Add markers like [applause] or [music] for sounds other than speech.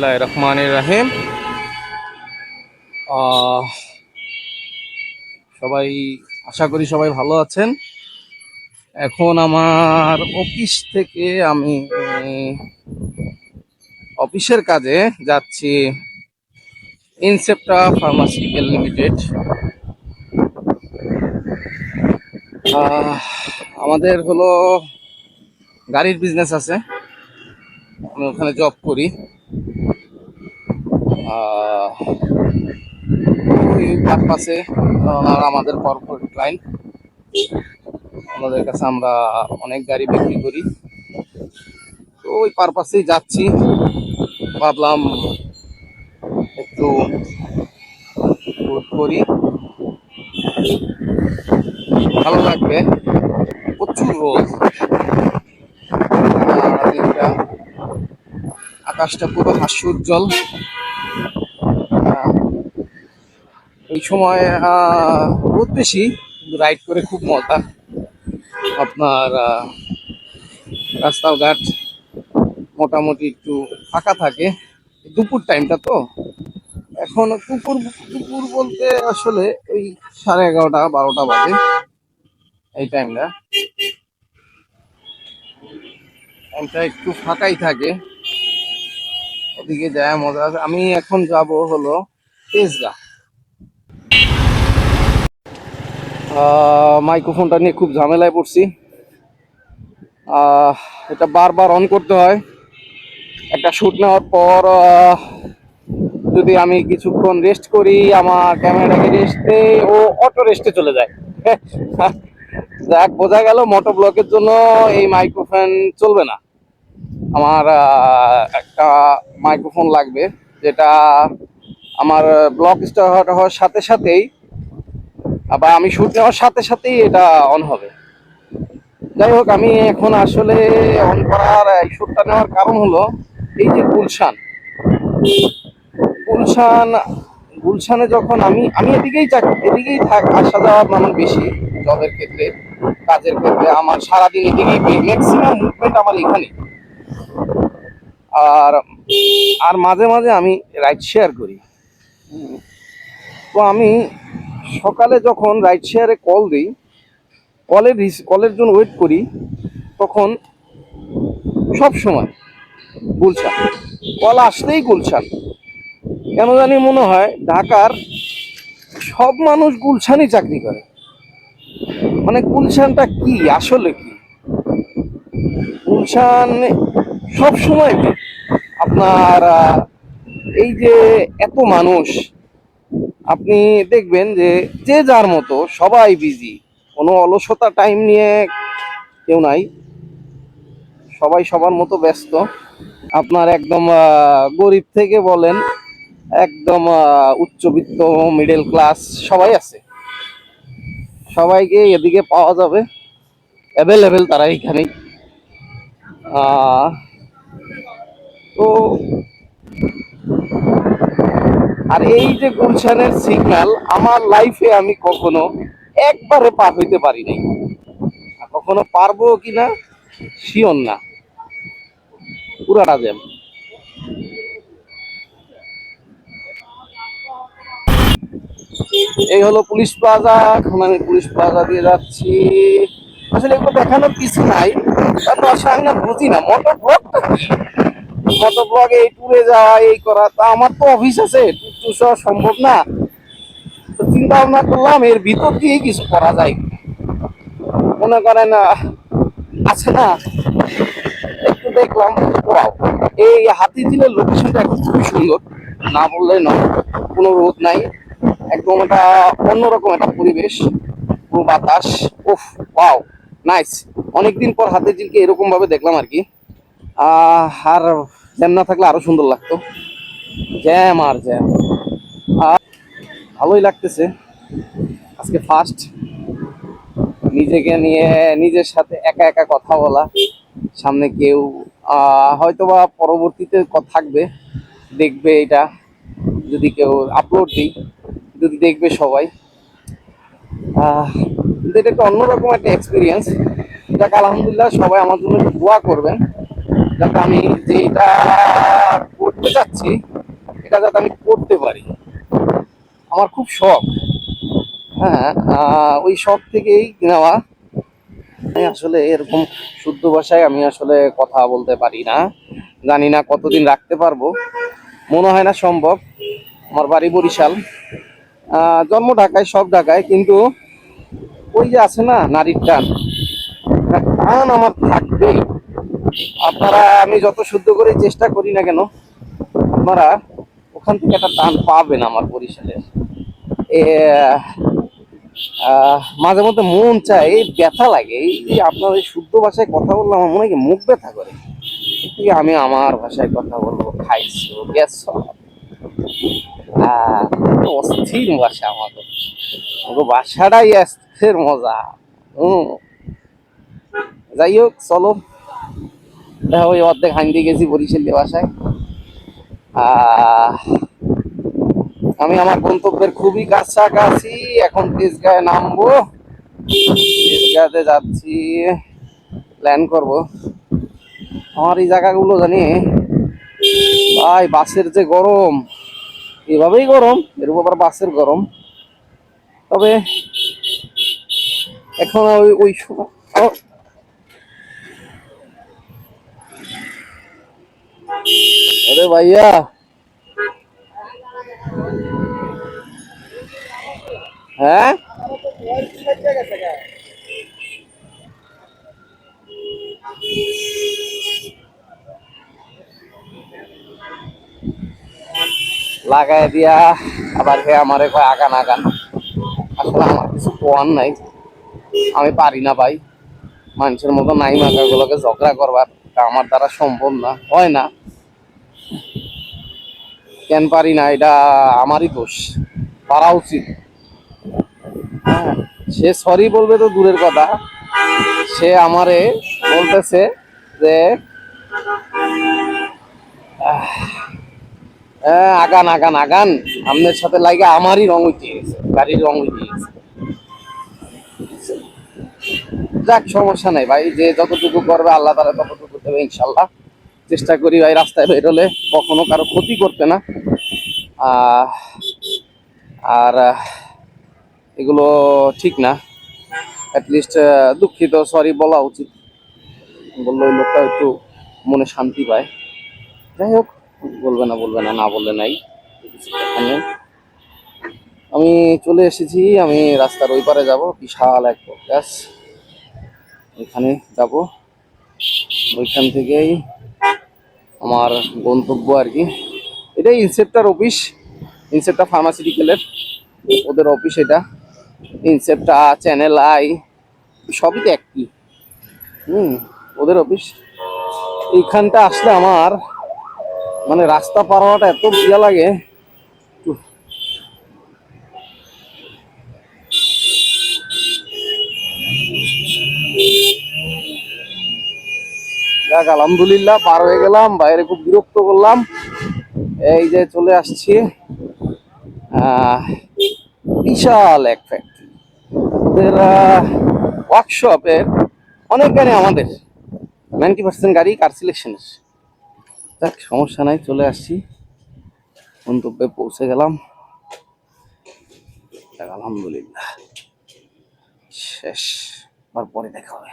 বিসমিল্লাহ রহমান রাহিম। সবাই, আশা করি সবাই ভালো আছেন। এখন আমার অফিস থেকে আমি, অফিসের কাজে যাচ্ছি ইনসেপ্টা ফার্মাসিউটিক্যাল লিমিটেড। আমাদের হলো গাড়ির বিজনেস আছে। আমি ওখানে জব করি। ওনারা আমাদের কর্পোরেট ক্লায়েন্ট ওনাদের কাছে আমরা অনেক গাড়ি বিক্রি করি। তো ওই পারপাসেই যাচ্ছি। ভাবলাম একটু করি। ভালো লাগবে। প্রচুর রোদ আর দিনটা আকাশটা পুরো হাস্য উজ্জ্বল। এই সময় রোদ বেশি রাইড করে খুব মজা। আপনার রাস্তাঘাট মোটামুটি একটু ফাঁকা থাকে। দুপুর টাইমটা তো। এখন দুপুর দুপুর বলতে আসলে ওই সাড়ে এগারোটা, বারোটা বাজে এই টাইমটা টাইমটা একটু ফাঁকাই থাকে। ওদিকে যায়, মজা আছে। আমি এখন যাব হলো তেজগা। মাইক্রোফোনটা নিয়ে খুব ঝামেলায় পড়ছি। এটা বারবার অন করতে হয়। একটা শ্যুট নেওয়ার পর যদি আমি কিছুক্ষণ রেস্ট করি, আমার ক্যামেরাটাকে রেস্ট ও অটো রেস্টে চলে যায়। [laughs] যাক, বোঝা গেল মোটো ব্লকের জন্য এই মাইক্রোফোন চলবে না। আমার একটা মাইক্রোফোন লাগবে, যেটা আমার ব্লক স্টার্ট হওয়ার সাথে সাথেই, বা আমি শুট নেওয়ার সাথে সাথেই এটা অন হবে। যাই হোক, আমি এখন আসলে অন করার এই শ্যুটটা নেওয়ার কারণ হলো, এই যে গুলশান। গুলশান, গুলশানে যখন আমি আমি এদিকেই চাক- এদিকেই থাক, আসা যাওয়ার আমার বেশি জবের ক্ষেত্রে, কাজের ক্ষেত্রে। আমার সারাদিন এদিকেই ম্যাক্সিমাম মুভমেন্ট আমার এখানে আর আর মাঝে মাঝে আমি রাইড শেয়ার করি। তো আমি সকালে যখন রাইড শেয়ারে কল দিই কলের কলের জন্য ওয়েট করি, তখন সব সময় গুলশান। কল আসলেই গুলশান। কেন জানি মনে হয় ঢাকার সব মানুষ গুলশানই চাকরি করে। মানে গুলশানটা কি, আসলে কি? গুলশান সব সময় আপনার এই যে এত মানুষ আপনি দেখবেন যে যে যার মতো সবাই বিজি কোনো অলসতা টাইম নিয়ে কেউ নাই। সবাই সবার মতো ব্যস্ত। আপনার একদম গরিব থেকে বলেন একদম উচ্চবিত্ত মিডল ক্লাস সবাই আছে। সবাইকে এদিকে পাওয়া যাবে। অ্যাভেলেবেল তারা এখানেই। আহ, তো আর এই যে গুলশানের সিগন্যাল আমার লাইফে আমি কখনো একবারে পার হইতে পারি নাই। কখনো পারব কিনা? শিওর না। পুরাটা জ্যাম এই হলো পুলিশ প্লাজা এখন আমি পুলিশ প্লাজা দিয়ে যাচ্ছি। আসলে এগুলো দেখানোর কিছু নাই কারণ আসলে আমি না বুঝি না মোটর ব্লকটা কি? মোটর ব্লগে এই ট্যুরে যাওয়া, এই করা, তা আমার তো অফিস আছে ট্যুর ট্যুর সম্ভব না। তো চিন্তা ভাবনা করলাম, এর ভিতর দিয়েই কিছু করা যায়। মনে করেন আছে না? একটু দেখলাম, ওয়াও, এই হাতি ঝিলের লোকেশনটা খুবই সুন্দর। না বললে নয়, কোনো রোদ নাই, একদম একটা অন্যরকম একটা পরিবেশ, পুরো বাতাস, উফ, ওয়াও নাইস অনেকদিন পর হাতির ঝিলকে এরকম ভাবে দেখলাম আর কি। আর জ্যাম না থাকলে আরও সুন্দর লাগতো। জ্যাম আর জ্যাম। আর ভালোই লাগতেছে। আজকে ফার্স্ট নিজেকে নিয়ে, নিজের সাথে একা একা কথা বলা। সামনে কেউ হয়তোবা পরবর্তীতে থাকবে। দেখবে এটা। যদি কেউ আপলোড দিই, যদি দেখবে সবাই। এটা একটা অন্যরকম একটা এক্সপিরিয়েন্স যাক, আলহামদুলিল্লাহ সবাই আমার জন্য দোয়া করবেন। যাতে আমি যেটা করতে চাচ্ছি, এটা যাতে আমি করতে পারি। আমার খুব শখ। হ্যাঁ ওই শখ থেকেই নেওয়া। আমি আসলে এরকম শুদ্ধ ভাষায় আমি আসলে কথা বলতে পারি না। জানি না কতদিন রাখতে পারব। মনে হয় না সম্ভব। আমার বাড়ি বরিশাল। জন্ম ঢাকায় সব ঢাকায়, কিন্তু ওই যে আছে না, নারীর টান। টান আমার থাকবেই। আপনারা আমি যত শুদ্ধ করে চেষ্টা করি না কেন আপনারা ওখান থেকে একটা টান পাবেন আমার বরিশালের মাঝে মধ্যে মন চায় ব্যথা লাগে এই যে আপনার শুদ্ধ ভাষায় কথা বললে আমার মনে হয় মুখ ব্যথা করে। আমি আমার ভাষায় কথা বলব খাইছো আহ, অস্থির ভাষা আমাদের। ভাষাটাই অস্থির মজা। হুম। যাই হোক চলো। ওই অর্ধেক হাঙ্গি গেছি বরিশালী ভাষায় আহ, আমি আমার গন্তব্যের খুবই কাছাকাছি, এখন তেজগাঁয়ে নামবো। তেজগাঁতে যাচ্ছি প্ল্যান করব। আমার এই জায়গাগুলো জানি, ভাই, বাসের যে গরম, এভাবেই গরম, এর উপর বাসের গরম। তবে, এখন ওই ওই সময় ও, আরে ভাইয়া। হ্যাঁ? লাগাই দিয়া আবার হে আমারে কয় আগান আগান। আসলে আমার কিছু কোয়ার নাই। আমি পারি না ভাই। মানুষের মতো নাই মাকাগুলোকে ঝগড়া করবার। আমার দ্বারা সম্ভব না। হয় না। কেন পারি না এটা আমারই দোষ পারা উচিত। হ্যাঁ, সে সরি বলবে তো দূরের কথা। সে আমারে বলতেছে যে হ্যাঁ, আগান আগান আগান আপনার সাথে লাগে আমারই রং উঠে গেছে গাড়ির রং উঠে গেছে। যাক সমস্যা নাই ভাই যে যতটুকু করবে আল্লাহ তারা ততটুকু দেবে ইনশাল্লাহ চেষ্টা করি ভাই রাস্তায় বেরোলে কখনো কারও ক্ষতি করতে না। আর এগুলো ঠিক না। অ্যাটলিস্ট দুঃখিত সরি বলা উচিত। বললে ওই লোকটা একটু মনে শান্তি পায়। যাই হোক, বলবে না বলবে না না বললে নেই। আমি চলে এসেছি, আমি রাস্তার ওই পারে যাব, বিশাল এক গ্যাস ওইখানে যাব। ওইখান থেকেই আমার গন্তব্য আর কি। এটাই ইনসেপ্টার অফিস ইনসেপ্টা ফার্মাসিউটিক্যালের ওদের অফিস এটা। ইনসেপ্টা চ্যানেল আই সবই তো একই। হুম, ওদের অফিস এইখানটা আসলে আমার মানে রাস্তা পার হওয়াটা এত প্রিয় লাগে। যাক, আলহামদুলিল্লাহ, পার হয়ে গেলাম, বাইরে খুব বিরক্ত করলাম। এই যে চলে আসছি বিশাল এক ফ্যাক্টরি ওদের ওয়ার্কশপের অনেক গাড়ি আমাদের নাইনটি পার্সেন্ট গাড়ি কার সিলেকশনের যাক, সমস্যা নাই, চলে আসছি। গন্তব্যে পৌঁছে গেলাম। আলহামদুলিল্লাহ। শেষ পরে দেখা হবে।